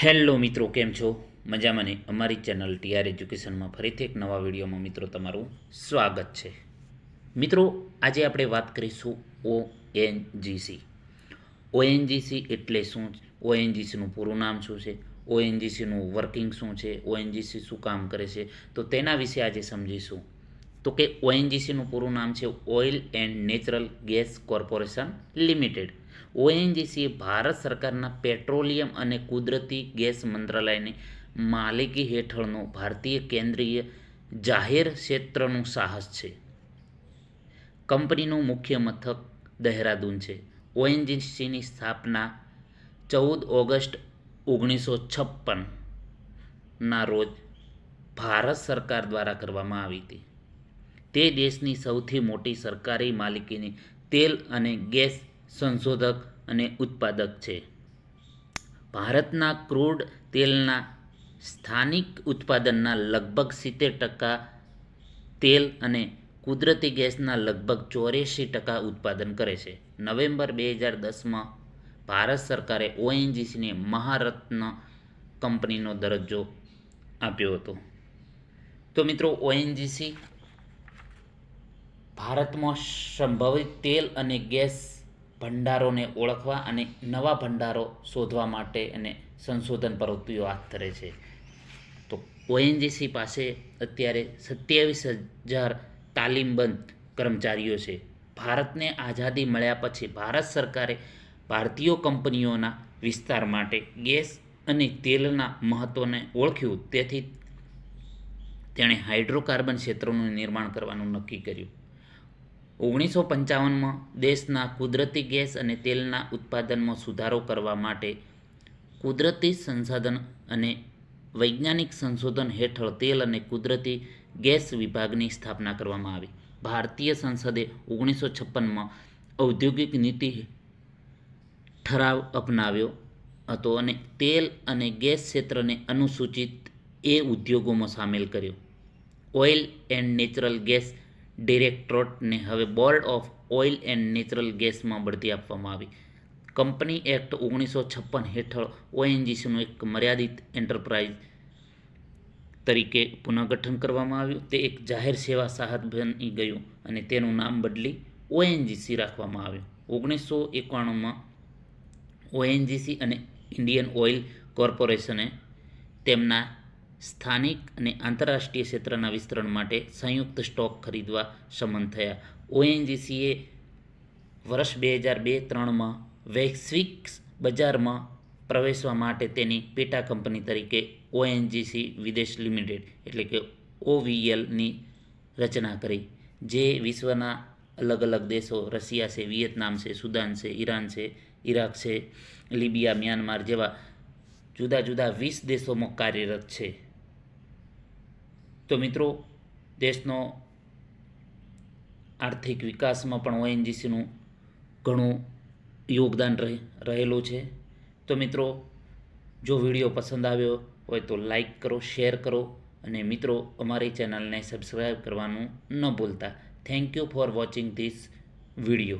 Hello મિત્રો, કેમ છો? મજામાં ને? અમારી ચેનલ ટીઆર એજ્યુકેશનમાં ફરીથી એક નવા વિડીયોમાં મિત્રો તમારું સ્વાગત છે. મિત્રો, આજે આપણે વાત કરીશું ઓ એનજીસી ઓએનજીસી એટલે શું ઓએનજીસીનું પૂરું નામ શું છે? ઓએનજીસીનું વર્કિંગ શું છે? ઓએનજીસી શું કામ કરે છે? તો તેના વિશે આજે સમજીશું. તો કે ઓએનજીસીનું પૂરું નામ છે oil and natural gas corporation limited. ONGC Bharat સરકારના પેટ્રોલિયમ અને કુદરતી ગેસ મંત્રાલયની માલિકી હેઠળનો ભારતીય કેન્દ્રીય જાહેર ક્ષેત્રનું સાહસ છે. કંપનીનું મુખ્ય મથક દહેરાદૂન છે. ઓએનજીસીની સ્થાપના ચૌદ ઓગસ્ટ ઓગણીસો છપ્પનના રોજ ભારત સરકાર દ્વારા કરવામાં આવી હતી. તે દેશની સૌથી મોટી સરકારી માલિકીની તેલ અને ગેસ સંશોધક અને ઉત્પાદક છે. ભારતના ક્રૂડ તેલના સ્થાનિક ઉત્પાદનના લગભગ સિત્તેર ટકા તેલ અને કુદરતી ગેસના લગભગ ચોર્યાસી ટકા ઉત્પાદન કરે છે. નવેમ્બર બે હજાર દસમાં ભારત સરકારે ઓએનજીસીને મહારત્ન કંપનીનો દરજ્જો આપ્યો હતો. તો મિત્રો, ઓએનજીસી ભારતમાં સંભવિત તેલ અને ગેસ ભંડારોને ઓળખવા અને નવા ભંડારો શોધવા માટે અને સંશોધન પ્રવૃત્તિઓ હાથ ધરે છે. તો ઓએનજીસી પાસે અત્યારે સત્યાવીસ હજાર તાલીમબંધ કર્મચારીઓ છે. ભારતને આઝાદી મળ્યા પછી ભારત સરકારે ભારતીય કંપનીઓના વિસ્તાર માટે ગેસ અને તેલના મહત્ત્વને ઓળખ્યું. તેથી તેણે હાઇડ્રોકાર્બન ક્ષેત્રોનું નિર્માણ કરવાનું નક્કી કર્યું. ઓગણીસો પંચાવનમાં દેશના કુદરતી ગેસ અને તેલના ઉત્પાદનમાં સુધારો કરવા માટે કુદરતી સંસાધન અને વૈજ્ઞાનિક સંશોધન હેઠળ તેલ અને કુદરતી ગેસ વિભાગની સ્થાપના કરવામાં આવી. ભારતીય સંસદે ઓગણીસો છપ્પનમાં ઔદ્યોગિક નીતિ ઠરાવ અપનાવ્યો હતો અને તેલ અને ગેસ ક્ષેત્રને અનુસૂચિત એ ઉદ્યોગોમાં સામેલ કર્યો. ઓઇલ એન્ડ નેચરલ ગેસ ડિરેક્ટોરેટને હવે board of oil and natural ગેસમાં બઢતી આપવામાં આવી. કંપની એક્ટ ઓગણીસો છપ્પન હેઠળ ઓએનજીસીનું એક મર્યાદિત એન્ટરપ્રાઇઝ તરીકે પુનઃગઠન કરવામાં આવ્યું. તે એક જાહેર સેવા સાહસ બની ગયું અને તેનું નામ બદલી ઓએનજીસી રાખવામાં આવ્યું. ઓગણીસો એકાણુંમાં ઓએનજીસી અને ઇન્ડિયન ઓઇલ કોર્પોરેશને તેમના સ્થાનિક અને આંતરરાષ્ટ્રીય ક્ષેત્રના વિસ્તરણ માટે સંયુક્ત સ્ટોક ખરીદવા સંમત થયા. ઓએનજીસીએ વર્ષ બે હજાર બે ત્રણમાં વૈશ્વિક બજારમાં પ્રવેશવા માટે તેની પેટા કંપની તરીકે ઓએનજીસી વિદેશ લિમિટેડ એટલે કે ઓવીએલની રચના કરી, જે વિશ્વના અલગ અલગ દેશો, રશિયા છે, વિયેતનામ છે, સુદાન છે, ઈરાન છે, ઈરાક છે, લિબિયા, મ્યાનમાર જેવા જુદા જુદા વીસ દેશોમાં કાર્યરત છે. તો મિત્રો, દેશનો આર્થિક વિકાસમાં પણ ઓએનજીસીનું ઘણું યોગદાન રહે, રહેલું છે. તો મિત્રો, જો વીડિયો પસંદ આવ્યો હોય તો લાઈક કરો, શેર કરો અને મિત્રો, અમારી ચેનલને સબસ્ક્રાઈબ કરવાનું ન ભૂલતા. Thank you for watching this video.